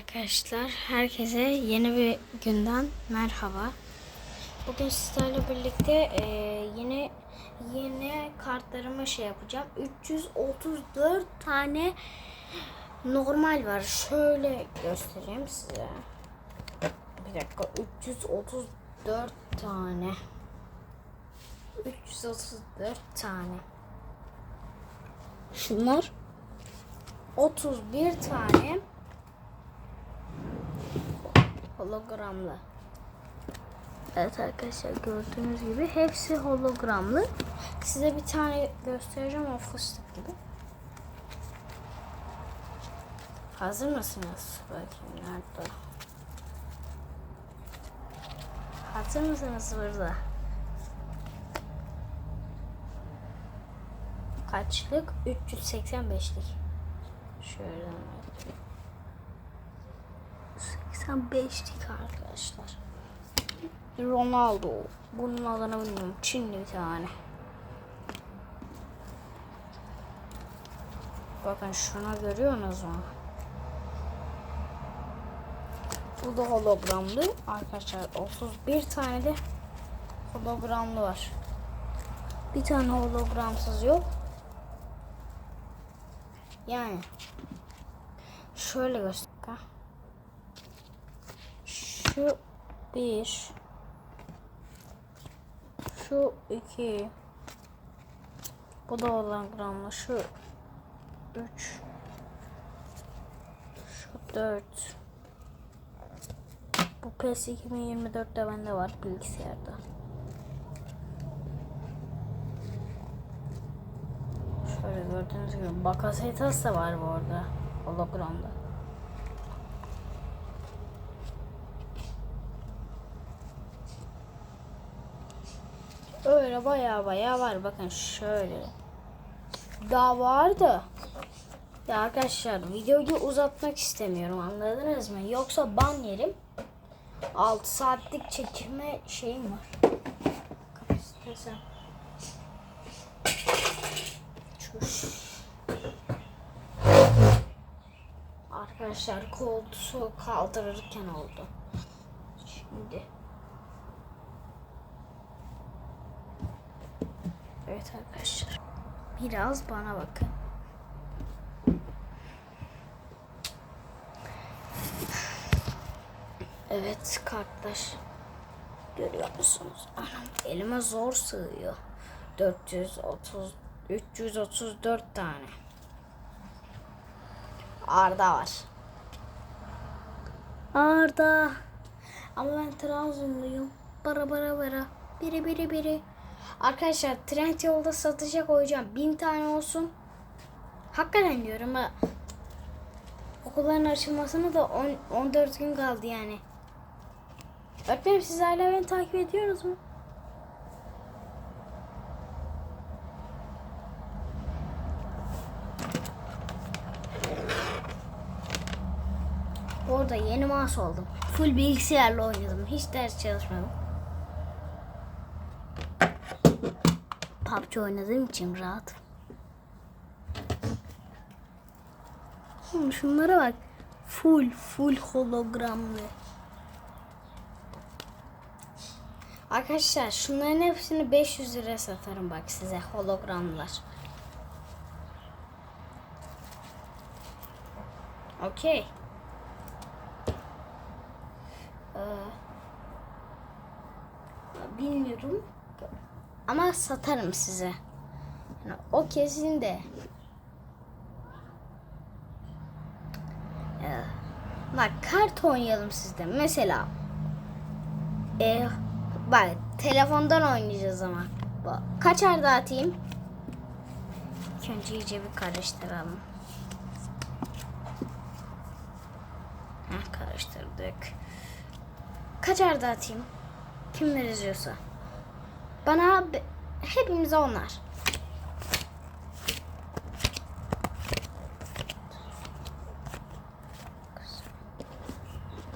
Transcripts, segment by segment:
Arkadaşlar herkese yeni bir günden merhaba. Bugün sizlerle birlikte e, yeni yeni kartlarımı şey yapacağım. 334 tane normal var. Şöyle göstereyim size. Bir dakika 334 tane. 334 tane. Şunlar 31 tane hologramlı. Evet arkadaşlar gördüğünüz gibi hepsi hologramlı. Size bir tane göstereceğim o fıstık gibi. Hazır mısınız? Bakayım nerede? Hazır mısınız burada? Kaçlık? 385'lik. Şöyle 85'lik arkadaşlar. Ronaldo. Bunun adını bilmiyorum. Çinli bir tane. Bakın şuna görüyorsunuz mu? Bu da hologramlı. Arkadaşlar 31 tane de hologramlı var. Bir tane hologramsız yok. Yani şöyle göster. Şu bir. Şu iki. Bu da hologramlı. Şu üç. Şu dört. Bu PES 2024'te bende var bilgisayarda. Şöyle gördüğünüz gibi Bakasetas da var bu arada hologramda. Öyle baya baya var. Bakın şöyle. Daha vardı. Ya arkadaşlar videoyu uzatmak istemiyorum anladınız mı? Yoksa ban yerim. 6 saatlik çekilme şeyim var. Kapasitesi. Arkadaşlar koltuğu kaldırırken oldu. Şimdi. Evet arkadaşlar. Biraz bana bakın. Evet kartlar. Görüyor musunuz? Anam elime zor sığıyor. 430 334 tane. Arda var. Arda. Ama ben Trabzonluyum. Bara bara bara. Biri biri biri. Arkadaşlar trend yolda satışa koyacağım. Bin tane olsun. Hakikaten diyorum ha. Okulların açılmasına da 10, 14 gün kaldı yani. Öğretmenim siz hala beni takip ediyorsunuz mu? Orada yeni mouse oldum. Full bilgisayarla oynadım. Hiç ders çalışmadım. PUBG oynadığım için rahat. Şunlara bak. Full full hologramlı. Arkadaşlar şunların hepsini 500 liraya satarım bak size hologramlar. Okey. Ee, bilmiyorum. Satarım size. Yani o kesin de. Bak kart oynayalım sizde. Mesela e, bak telefondan oynayacağız ama. Bak, kaçar dağıtayım? İlk önce iyice bir karıştıralım. Heh, karıştırdık. Kaçar dağıtayım? Kimler izliyorsa. Bana hepimize onlar.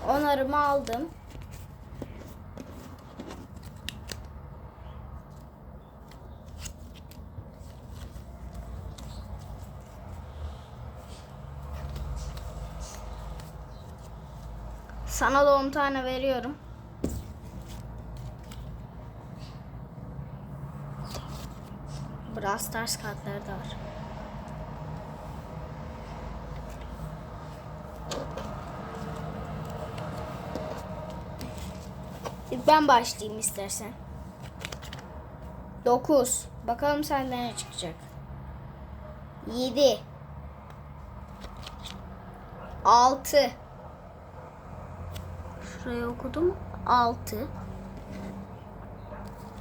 Onarımı aldım. Sana da 10 tane veriyorum. Stars kartları da var. Ben başlayayım istersen. 9. Bakalım senden ne çıkacak. 7. 6. Şuraya okudum. 6.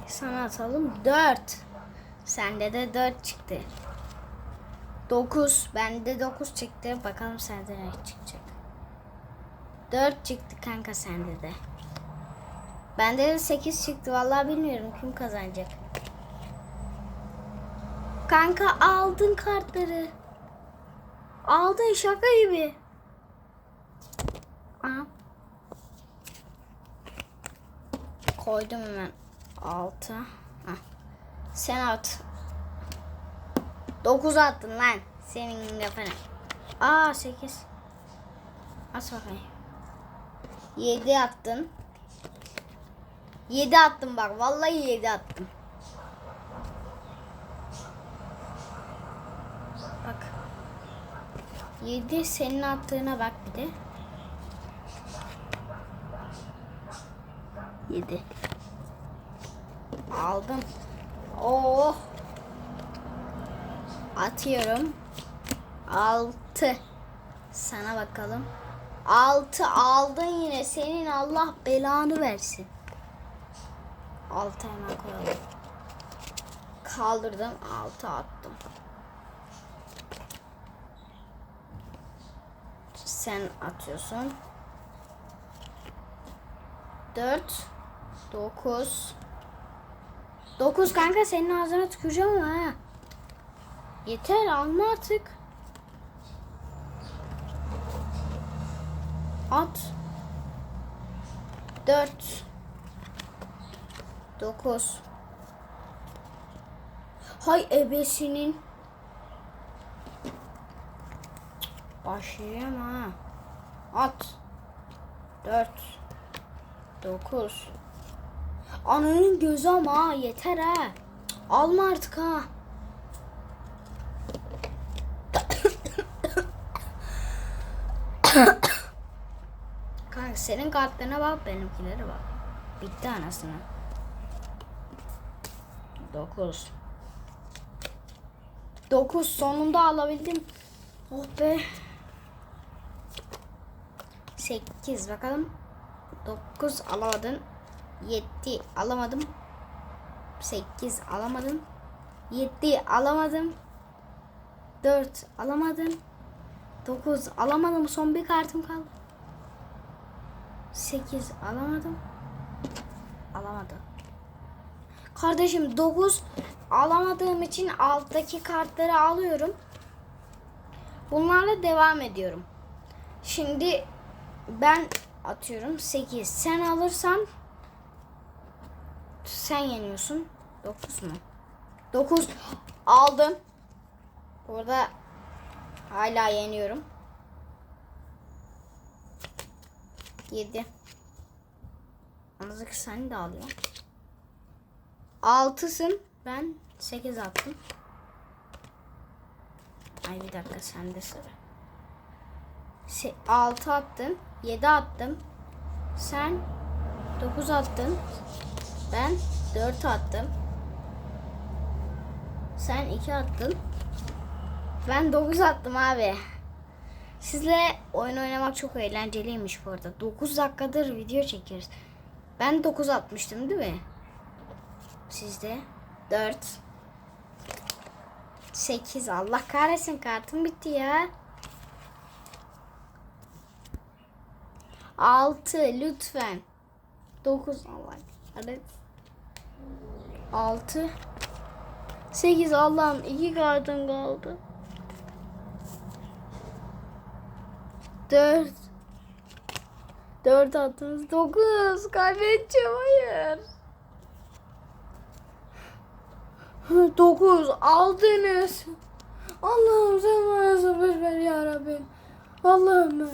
Sana atalım. 4. Sende de 4 çıktı. 9. Bende 9 çıktı. Bakalım sende ne çıkacak. 4 çıktı kanka sende de. Bende de 8 çıktı. Vallahi bilmiyorum kim kazanacak. Kanka aldın kartları. Aldın şaka gibi. Aha. Koydum hemen. 6. Sen at. 9 attın lan. Senin lafına. Aa 8. At bakayım. 7 attın. 7 attım bak. Vallahi 7 attım. Bak. 7 senin attığına bak bir de. 7. Aldım. Oh. Atıyorum. 6. Sana bakalım. 6 aldın yine. Senin Allah belanı versin. 6 hemen koyalım. Kaldırdım. 6 attım. Sen atıyorsun. 4 9 9 kanka senin ağzına tüküreceğim ha. Yeter alma artık. At. 4 9 Hay ebesinin. Başlayacağım ha. At. 4 9 Ananın gözü ama yeter ha. Alma artık ha. Kanka senin kartlarına bak benimkilere bak. Bitti anasını. 9 9 sonunda alabildim. Oh be. 8 bakalım. 9 alamadın. 7 alamadım. 8 alamadım. 7 alamadım. 4 alamadım. 9 alamadım. Son bir kartım kaldı. 8 alamadım. Alamadım. Kardeşim 9 alamadığım için alttaki kartları alıyorum. Bunlarla devam ediyorum. Şimdi ben atıyorum 8. Sen alırsan sen yeniyorsun. 9 mu? 9 aldım. Burada hala yeniyorum. 7. Anladık sen de alıyorsun. 6'sın. Ben 8 attım. Ay bir dakika sende sıra. 6 attın. 7 attım. Sen 9 attın. Ben 4 attım. Sen 2 attın. Ben 9 attım abi. Sizle oyun oynamak çok eğlenceliymiş bu arada. 9 dakikadır video çekiyoruz. Ben 9 atmıştım değil mi? Sizde 4 8 Allah kahretsin kartım bitti ya. 6 lütfen. 9 Allah kahretsin. 6 8 Allah'ım iki kartım kaldı. 4 4 attınız 9 kaybedeceğim hayır. 9 aldınız. Allah'ım sen bana sabır ver ya Rabbim. Allah'ım.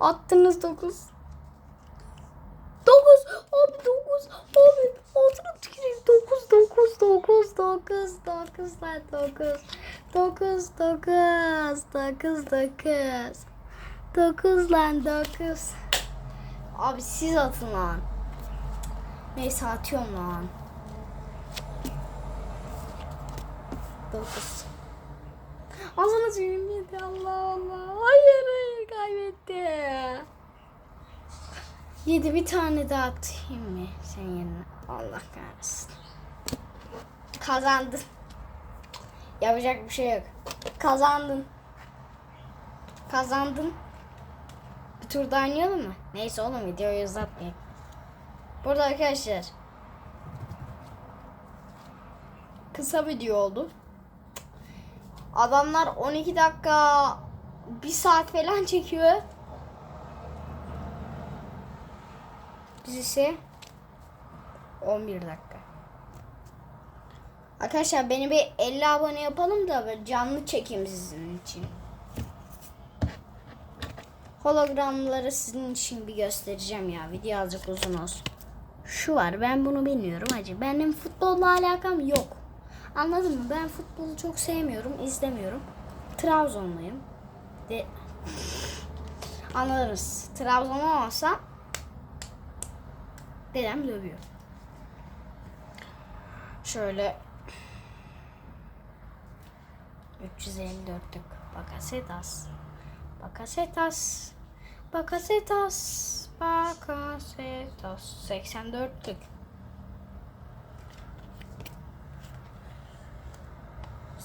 Attınız 9. 9. Abi 9. Abi altına tüküreyim. 9 9 9 9 9 lan 9. 9 9 9 9. 9 lan 9. Abi siz atın lan. Neyse atıyorum lan. 9. Ağzına suyum yedi Allah Allah. Hayır hayır kaybetti. Yedi bir tane daha atayım mı senin yerine? Allah kahretsin. Kazandın. Yapacak bir şey yok. Kazandın. Kazandın. Bir tur daha oynayalım mı? Neyse oğlum videoyu uzatmayayım. Burada arkadaşlar. Kısa video oldu. Adamlar 12 dakika 1 saat falan çekiyor. Biz ise 11 dakika. Arkadaşlar beni bir 50 abone yapalım da böyle canlı çekeyim sizin için. Hologramları sizin için bir göstereceğim ya. Video azıcık uzun olsun. Şu var ben bunu bilmiyorum hacı. Benim futbolla alakam yok. Anladın mı? Ben futbolu çok sevmiyorum, izlemiyorum. Trabzonluyum. De Anladınız. Trabzon olmasa dedem dövüyor. Şöyle 354'lük Bakasetas. Bakasetas. Bakasetas. Bakasetas. 84'lük.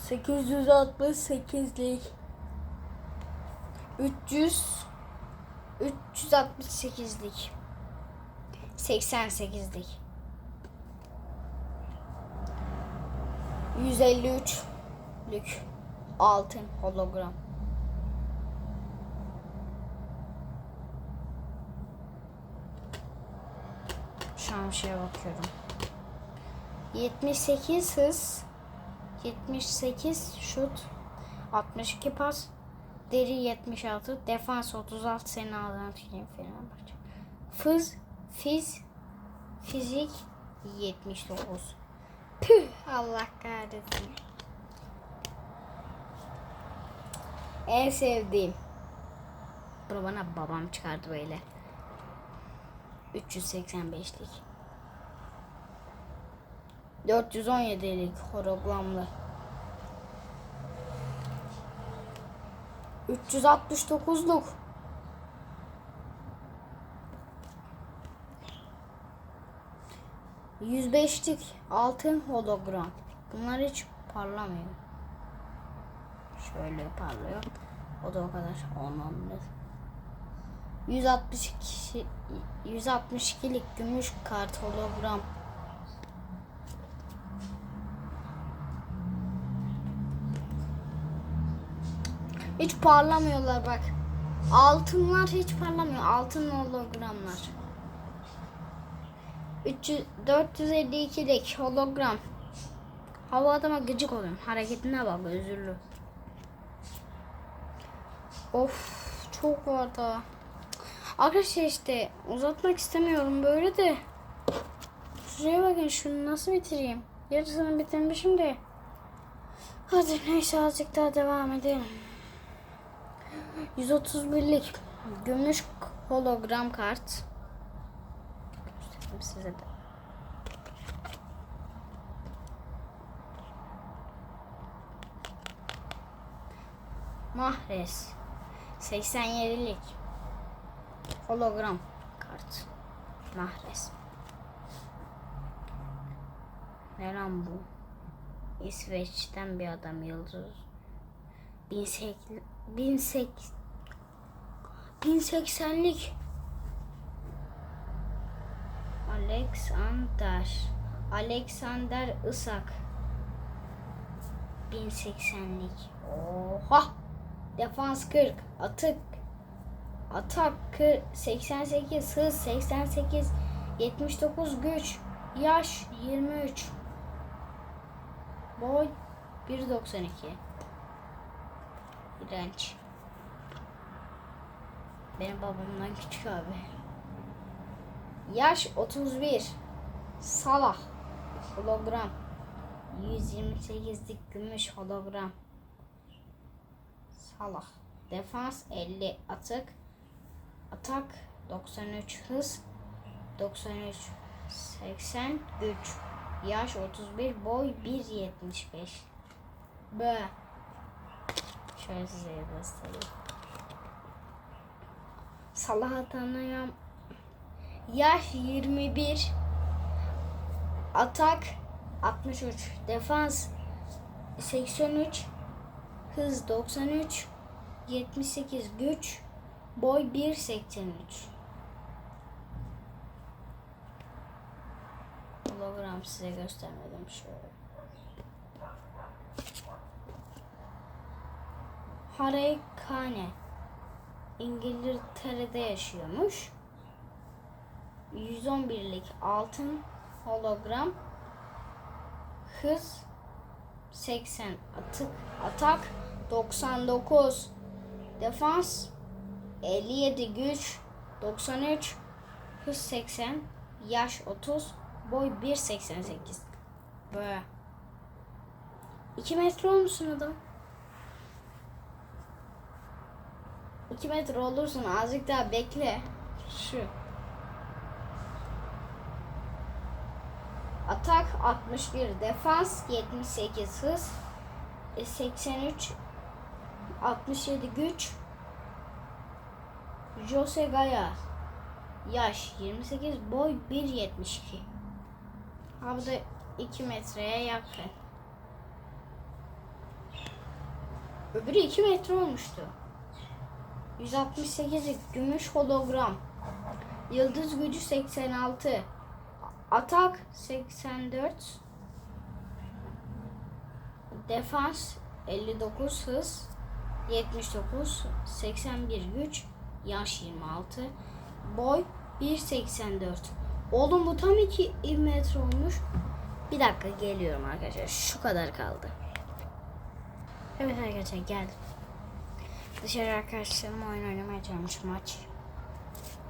868'lik 300 368'lik 88'lik 153'lük altın hologram. Şu an şeye bakıyorum. 78 hız 78 şut 62 pas deri 76 defans 36 seni ağzına tüküreyim fız fiz fizik 79 Püh Allah kahretsin. En sevdiğim. Bunu bana babam çıkardı böyle. 385'lik 417'lik hologramlı. 369'luk. ...105'lik altın hologram. Bunlar hiç parlamıyor. Şöyle parlıyor. O da o kadar olmamalı. 162 162'lik gümüş kart hologram. Hiç parlamıyorlar bak. Altınlar hiç parlamıyor. Altın hologramlar. 300 452'lik hologram. Hava adama gıcık oluyorum. Hareketine bak özürlü. Of çok var da. Arkadaşlar işte uzatmak istemiyorum böyle de. Şuraya bakın şunu nasıl bitireyim. Yarısını bitirmişim de. Hadi neyse azıcık daha devam edelim. 131'lik gümüş hologram kart. Göstereyim size de. Mahrez 87'lik hologram kart. Mahrez. Ne lan bu? İsveç'ten bir adam yıldız. 1080 1080'lik Alexander. Alexander Isak. 1080'lik Oha! Defans 40 Atık. Atak 40, 88 Hız 88 79 Güç Yaş 23 Boy 1.92 İğrenç. Benim babamdan küçük abi. Yaş 31. Salah. Hologram. 128'lik gümüş hologram. Salah. Defans 50 atık. Atak 93 hız. 93 80 güç. Yaş 31 boy 1.75. Böyle. Şöyle size göstereyim. Salah'ı tanıyorum. Yaş 21. Atak 63. Defans 83. Hız 93. 78 güç. Boy 1.83. Hologram size göstermedim şöyle. Harry Kane İngiltere'de yaşıyormuş. 111'lik altın hologram hız 80 atık atak 99 defans 57 güç 93 hız 80 yaş 30 boy 1.88 böyle 2 metre olmuşsun adam. 2 metre olursun azıcık daha bekle. Şu Atak 61, defans 78 hız, e, 83 67 güç. Jose Gaya yaş 28, boy 1.72. Ha bu da 2 metreye yakın. Öbürü 2 metre olmuştu. 168 gümüş hologram. Yıldız gücü 86. Atak 84. Defans 59 hız 79 81 güç yaş 26 boy 1.84 Oğlum bu tam 2 metre olmuş. Bir dakika geliyorum arkadaşlar. Şu kadar kaldı. Evet arkadaşlar geldim. Dışarı arkadaşlarımla oyun oynamaya çalışmış maç.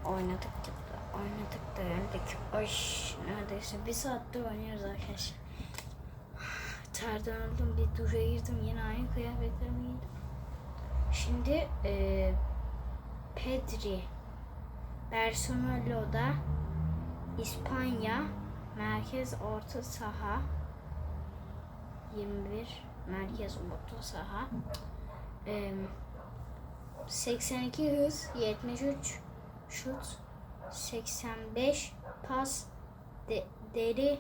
Oynadık oynadık da yendik. Ay neredeyse bir saattir oynuyoruz arkadaşlar. Terden öldüm bir duşa girdim yine aynı kıyafetlerimi giydim. Şimdi e, Pedri Barcelona'da İspanya merkez orta saha 21 merkez orta saha e, 82 hız 73 şut 85 pas de, deri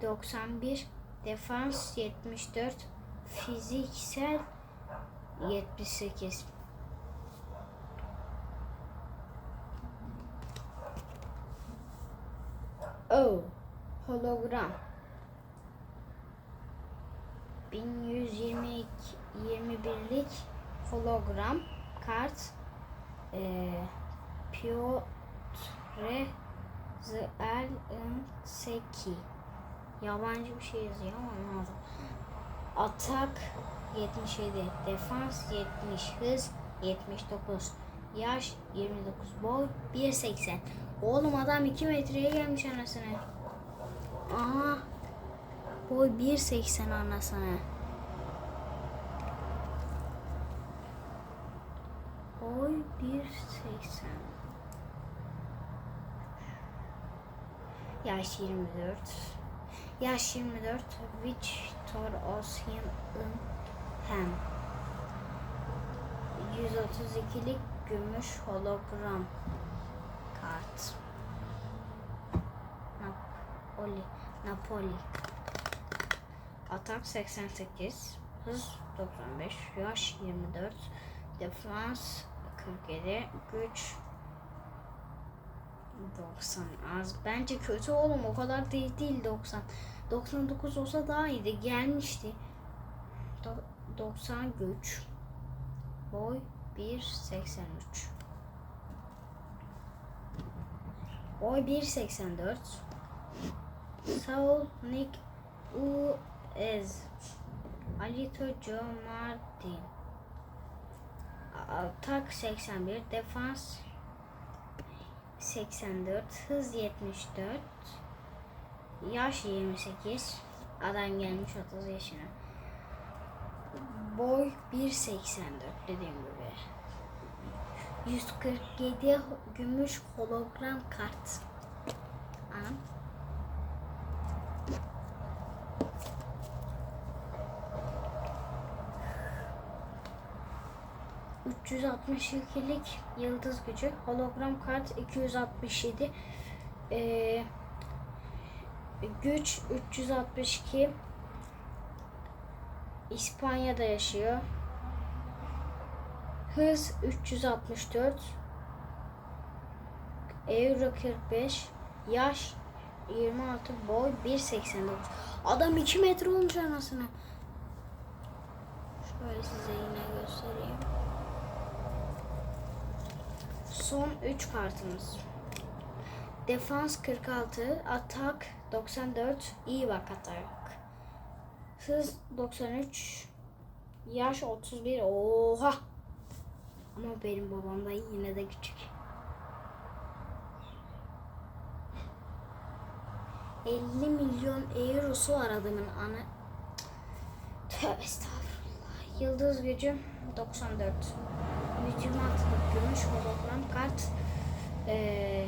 91 defans 74 fiziksel 78 Oh hologram. 1122 21'lik hologram kart e, Piotr Zelensky yabancı bir şey yazıyor ama anlamadım. Atak 77, defans 70, hız 79, yaş 29, boy 1.80. Oğlum adam 2 metreye gelmiş anasını. Aha. Boy 1.80 anasını. Boy 1.80. Yaş 24. Yaş 24. Victor Osimhen hem 132'lik gümüş hologram kart. Napoli. Napoli. Atak 88. Hız 95. Yaş 24. Defans 47. Güç 90 az. Bence kötü oğlum o kadar değil değil 90. 99 olsa daha iyiydi. Gelmişti. Do- 90 güç. Boy 1.83. Boy 1.84. Saul Nick Uez. Alito Joe Martin. Atak 81, defans 84, hız 74, yaş 28, adam gelmiş 30 yaşına. Boy 1.84 dediğim gibi. 147 gümüş hologram kart. Anam. ...362'lik yıldız gücü, hologram kart 267, ee, güç 362, İspanya'da yaşıyor. Hız 364. Euro 45. Yaş 26. Boy 1.89. Adam 2 metre olmuş anasını. Şöyle size yine göstereyim. Son 3 kartımız. Defans 46, atak 94, iyi bak atak. Hız 93, yaş 31. Oha! Ama benim babamdan yine de küçük. 50 milyon eurosu var adamın ana. Tövbe estağfurullah. Yıldız gücü 94. 126'lık gümüş hologram kart. Ee,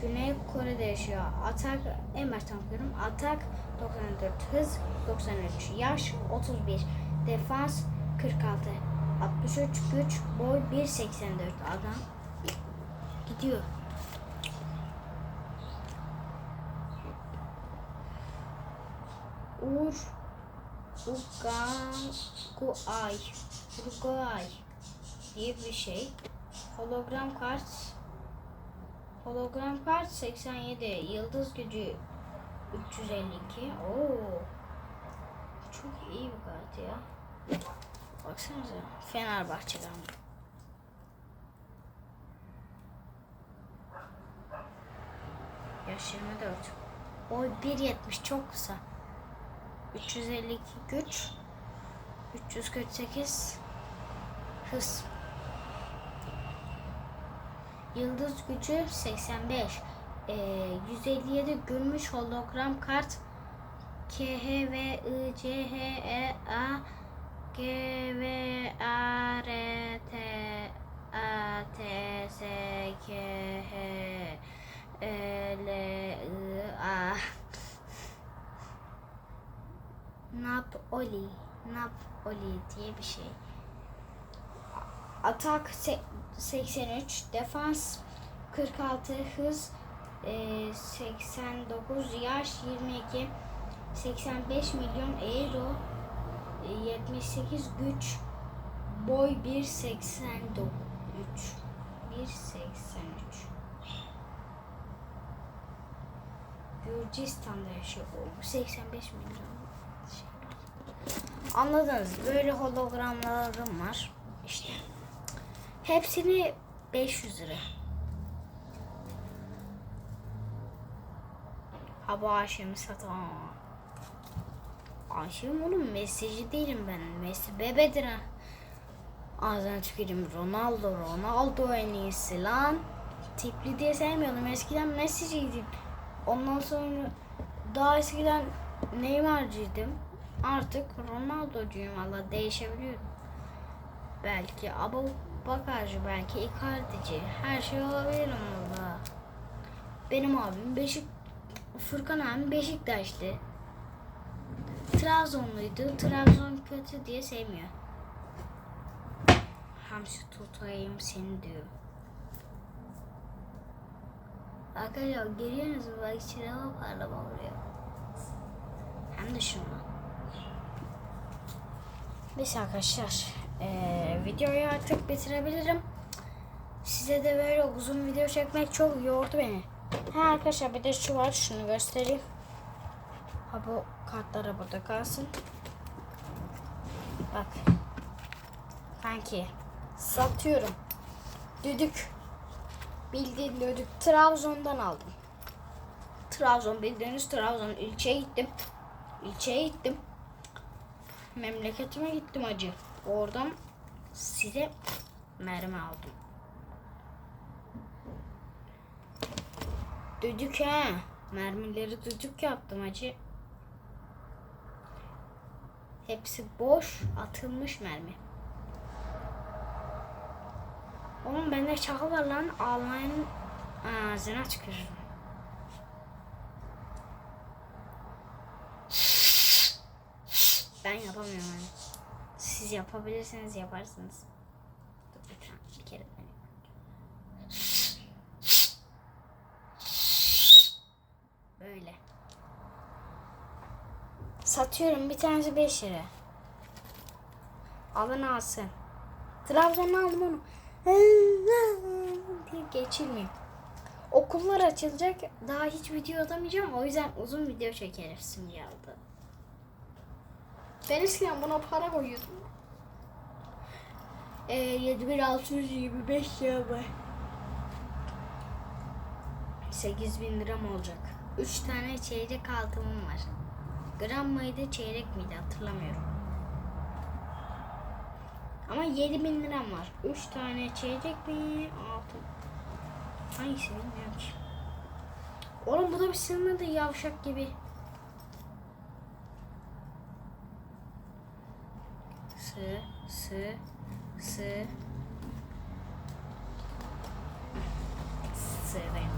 Güney Kore'de yaşıyor. Atak, en baştan okuyorum. Atak 94, hız 93, yaş 31, defans 46, 63 güç, boy 1.84 adam gidiyor. Ur Uruguay Uruguay diye bir şey. Hologram kart Hologram kart 87, yıldız gücü 352. Oo. Çok iyi bir kart ya. Baksanıza. Fenerbahçe'den. Yaş 24. Boy 1.70 çok kısa. 352 güç. 348 hız. Yıldız gücü 85. Ee, 157 gümüş hologram kart. K H V I C H E A G V A R T A T S K H E L I A Napoli Napoli diye bir şey. Atak se- 83, defans 46, hız e, 89, yaş 22, 85 milyon euro, e, 78 güç, boy 1.83, 1.83. Gürcistan'da yaşıyor. O 85 milyon. şey. Anladınız. Böyle hologramlarım var. İşte. Hepsini 500 lira. Ha bu Aşem'i satamam ama. Aşem oğlum mesajı değilim ben. Messi bebedir ha. Ağzına tüküreyim. Ronaldo, Ronaldo en iyisi lan. Tipli diye sevmiyordum. Eskiden Messi'ciydim. Ondan sonra daha eskiden Neymar'cıydım. Artık Ronaldo'cuyum valla değişebiliyorum. Belki Abu Bakarcı, belki Icardi'ci. Her şey olabilir valla. Benim abim Beşik Furkan abim Beşiktaş'tı. Trabzonluydu. Trabzon kötü diye sevmiyor. Hamsi tutayım seni diyor. Arkadaşlar görüyorsunuz mu? Bak sinema parlama oluyor. Hem de şundan. Neyse arkadaşlar. Eee, videoyu artık bitirebilirim. Size de böyle uzun video çekmek çok yordu beni. Ha arkadaşlar bir de şu var. Şunu göstereyim. Ha bu kartlara burada kalsın. Bak. Kanki. Satıyorum. Düdük. Bildiğin düdük. Trabzon'dan aldım. Trabzon bildiğiniz Trabzon ilçeye gittim. İlçeye gittim. Memleketime gittim acı. Oradan size mermi aldım. Düdük he. Mermileri düdük yaptım acı. Hepsi boş atılmış mermi. Oğlum bende çakı var lan. Almanya'nın ağzına tükürürüm. Ben yapamıyorum yani. Siz yapabilirsiniz yaparsınız. Bir kere ben Böyle. Satıyorum bir tanesi 5 lira. Alın alsın. Trabzon'u aldım onu. diye geçirmeyeyim. Okullar açılacak. Daha hiç video atamayacağım. O yüzden uzun video çekerim şimdi aldı. Ben eskiden buna para koyuyordum. Ee, 7625 lira var. 8000 liram olacak. 3 tane çeyrek altınım var. Gram mıydı çeyrek miydi hatırlamıyorum. Ama 7000 liram var. 3 tane çeyrek mi altın? Hangisi bilmiyorum ki. Oğlum bu da bir sınırdı yavşak gibi. Sı, sı, sı. Sığdayım.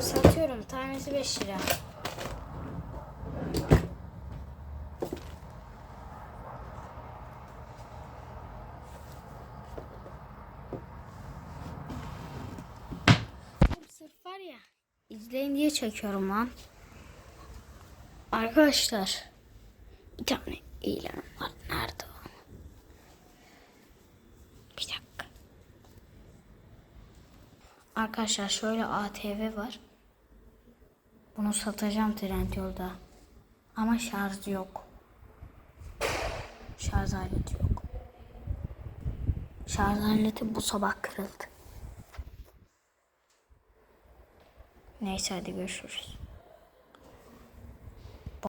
Satıyorum. Tanesi 5 lira. Sırf var ya. İzleyin diye çekiyorum lan. Arkadaşlar. Bir tane var. Nerede o? Bir dakika. Arkadaşlar şöyle ATV var. Bunu satacağım Trendyol'da. Ama şarj yok. Şarj aleti yok. Şarj aleti bu sabah kırıldı. Neyse hadi görüşürüz.